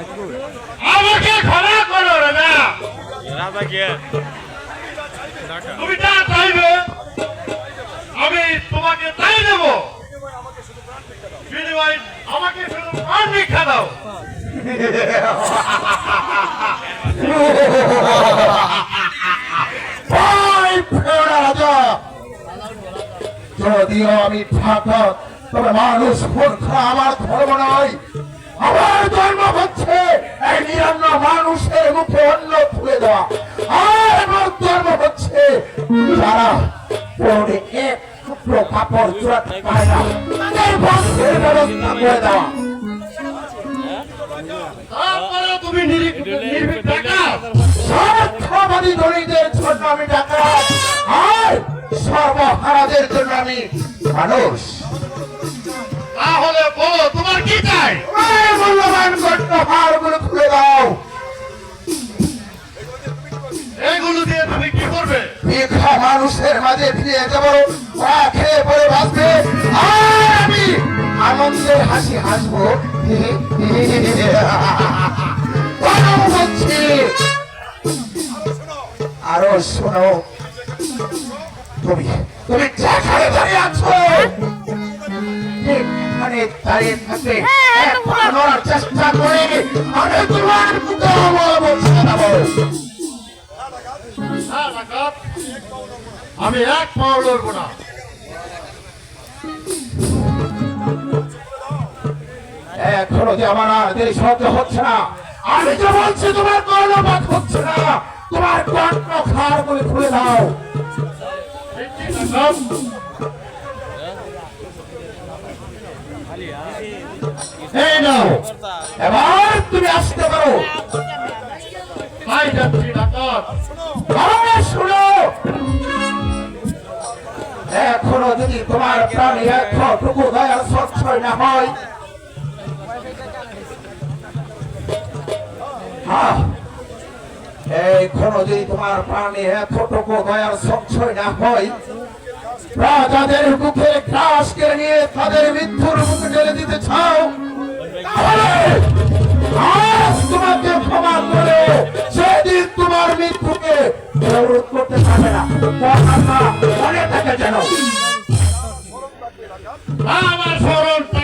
আমাকে ক্ষমা করো রাজা। রাজা কে তুমি যা চাইবে আমি তোমাকে তাই দেব। বিনিময় আমাকে শুধু প্রাণ ভিক্ষা দাও। যদিও আমি ঠাকুর তবে মানুষ আমার ধর্ম নয়। আমার ধর্ম মানুষের মুখে অন্ন তুলে দেওয়া। আর আমার ধর্ম হচ্ছে যারা পরে কাপড় চূড়াতে পায় না। তাদের ব্যবস্থা করে দেওয়া। সর্বহারাদের জন্য আমি মানুষ। তাহলে বলো, তোমার কি চাই? মূল্যবান মানুষের মাঝে ফিরে যেতে পারো ওরা খেয়ে পরে বাঁচবে। আর আমি আনন্দের হাসি হাসবো। আরও শোনো। তুমি তুমি যেখানে দাঁড়িয়ে আছো দাঁড়িয়ে থাকবে এক চেষ্টা করে আমি তোমার মুখে। আমি এক পাও লড়বো না। এখনও যে আমার আর দেরি সহ্য হচ্ছে না। আমি তো বলছি তোমার কর্ণপাত হচ্ছে না। তোমার কর্ণ খার বলে খুলে দাও। এই নাও। এবার তুমি আসতে পারো। যাচ্ছি ডাকাত শুনো হ্যাঁ, এখনও যদি তোমার প্রাণী এতটুকু দয়ার সচ্ছয় না হয় রাজাদের মুখের গ্রাস কেড়ে নিয়ে তাদের মৃত্যুর মুখে ঢেলে দিতে চাও আমার স্মরণ